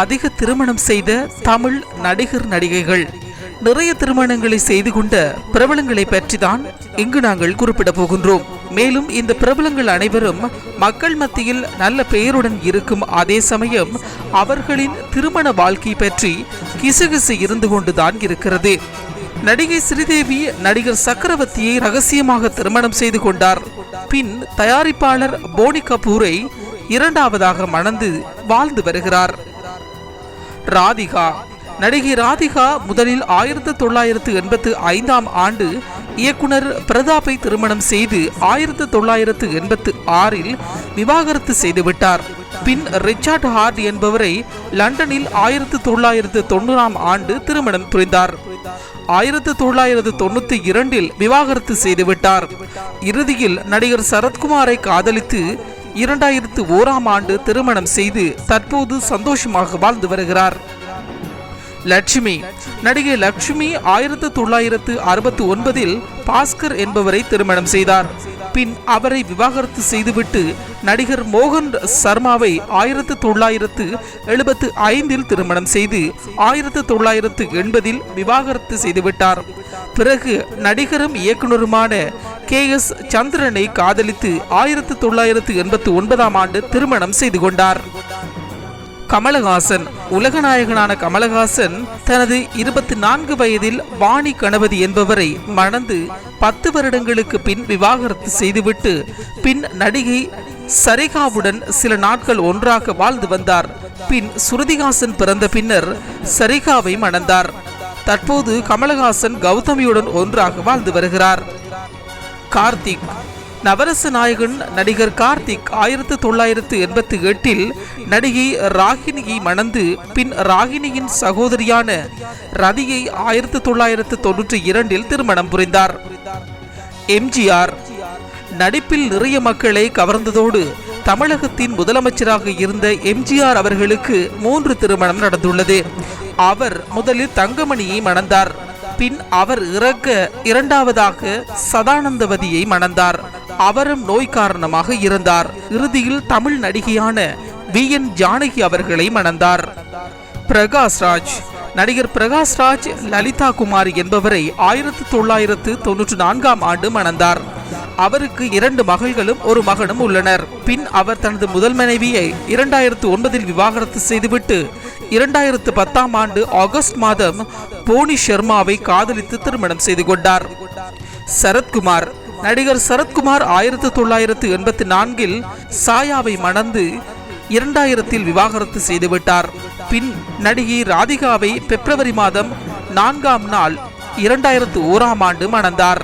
அதிக திருமணம் செய்த தமிழ் நடிகர் நடிகைகள். நிறைய திருமணங்களை செய்து கொண்ட பிரபலங்களை பற்றி தான் இங்கு நாங்கள் குறிப்பிட போகின்றோம். மேலும் இந்த பிரபலங்கள் அனைவரும் மக்கள் மத்தியில் நல்ல பெயருடன் இருக்கும் அதே சமயம் அவர்களின் திருமண வாழ்க்கை பற்றி கிசுகிசு இருந்து கொண்டுதான் இருக்கிறது. நடிகை ஸ்ரீதேவி நடிகர் சக்கரவர்த்தியை ரகசியமாக திருமணம் செய்து கொண்டார். பின் தயாரிப்பாளர் போனி கபூரை இரண்டாவதாக மணந்து வாழ்ந்து வருகிறார். ராதிகா. நடிகை ராதிகா முதலில் ஆயிரத்து தொள்ளாயிரத்து எண்பத்து ஐந்தாம் ஆண்டு இயக்குனர் பிரதாப்பை திருமணம் செய்து ஆயிரத்து தொள்ளாயிரத்து எண்பத்து ஆறில் விவாகரத்து செய்துவிட்டார். பின் ரிச்சார்ட் ஹார்ட் என்பவரை லண்டனில் ஆயிரத்து தொள்ளாயிரத்து தொண்ணூறாம் ஆண்டு திருமணம் புரிந்தார். ஆயிரத்து தொள்ளாயிரத்து தொண்ணூத்தி இரண்டில் விவாகரத்து செய்துவிட்டார். இறுதியில் நடிகர் சரத்குமாரை காதலித்து இரண்டாயிரத்து ஓராம் ஆண்டு திருமணம் செய்து தற்போது சந்தோஷமாக வாழ்ந்து வருகிறார். லட்சுமி. நடிகை லட்சுமி ஆயிரத்து தொள்ளாயிரத்து அறுபத்தி ஒன்பதில் பாஸ்கர் என்பவரை திருமணம் செய்தார். பின் அவரை விவாகரத்து செய்துவிட்டு நடிகர் மோகன் சர்மாவை ஆயிரத்து தொள்ளாயிரத்து எழுபத்து ஐந்தில் திருமணம் செய்து ஆயிரத்து தொள்ளாயிரத்து எண்பதில் விவாகரத்து செய்துவிட்டார். பிறகு நடிகரும் இயக்குனருமான கே எஸ் சந்திரனை காதலித்து ஆயிரத்து தொள்ளாயிரத்து எண்பத்தி ஒன்பதாம் ஆண்டு திருமணம் செய்து கொண்டார். கமலஹாசன் உலகநாயகனான கமலஹாசன் தனது இருபத்தி நான்கு வயதில் வாணி கணபதி என்பவரை மணந்து பத்து வருடங்களுக்கு பின் விவாகரத்து செய்துவிட்டு பின் நடிகை சரிகாவுடன் சில நாட்கள் ஒன்றாக வாழ்ந்து வந்தார். பின் சுருதிகாசன் பிறந்த பின்னர் சரிகாவை மணந்தார். தற்போது கமலஹாசன் கௌதமியுடன் ஒன்றாக வாழ்ந்து வருகிறார். கார்த்திக். நவரச நாயகன் நடிகர் கார்த்திக் ஆயிரத்தி தொள்ளாயிரத்து எண்பத்தி எட்டில் நடிகை ராகினியை மணந்து பின் ராகினியின் சகோதரியான ரதியை ஆயிரத்தி தொள்ளாயிரத்து தொன்னூற்றி இரண்டில் திருமணம் புரிந்தார். எம்ஜிஆர் நடிப்பில் நிறைய மக்களை கவர்ந்ததோடு தமிழகத்தின் முதலமைச்சராக இருந்த எம்ஜிஆர் அவர்களுக்கு மூன்று திருமணம் நடந்துள்ளது. அவர் முதலில் தங்கமணியை மணந்தார். பின் அவர் இறக்க இரண்டாவதாக சதானந்தவதியை மணந்தார். அவரும் நோய் காரணமாக இருந்தார். இறுதியில் தமிழ் நடிகையான வி. என். ஜானகி அவர்களை மணந்தார். பிரகாஷ்ராஜ் நடிகர் பிரகாஷ்ராஜ் லலிதா குமாரி என்பவரை ஆயிரத்தி தொள்ளாயிரத்து தொன்னூற்றி நான்காம் ஆண்டு மணந்தார். அவருக்கு இரண்டு மகள்களும் ஒரு மகனும் உள்ளனர். பின் அவர் தனது முதல் மனைவியை இரண்டாயிரத்து ஒன்பதில் விவாகரத்து செய்துவிட்டு இரண்டாயிரத்து பத்தாம் ஆண்டு ஆகஸ்ட் மாதம் போனி ஷர்மாவை காதலித்து திருமணம் செய்து கொண்டார். சரத்குமார் நடிகர் சரத்குமார் ஆயிரத்து தொள்ளாயிரத்து எண்பத்தி நான்கில் சாயாவை மணந்து இரண்டாயிரத்தில் விவாகரத்து செய்துவிட்டார் பின் நடிகை ராதிகாவை பிப்ரவரி மாதம் நான்காம் நாள் இரண்டாயிரத்து ஓராம் ஆண்டு மணந்தார்.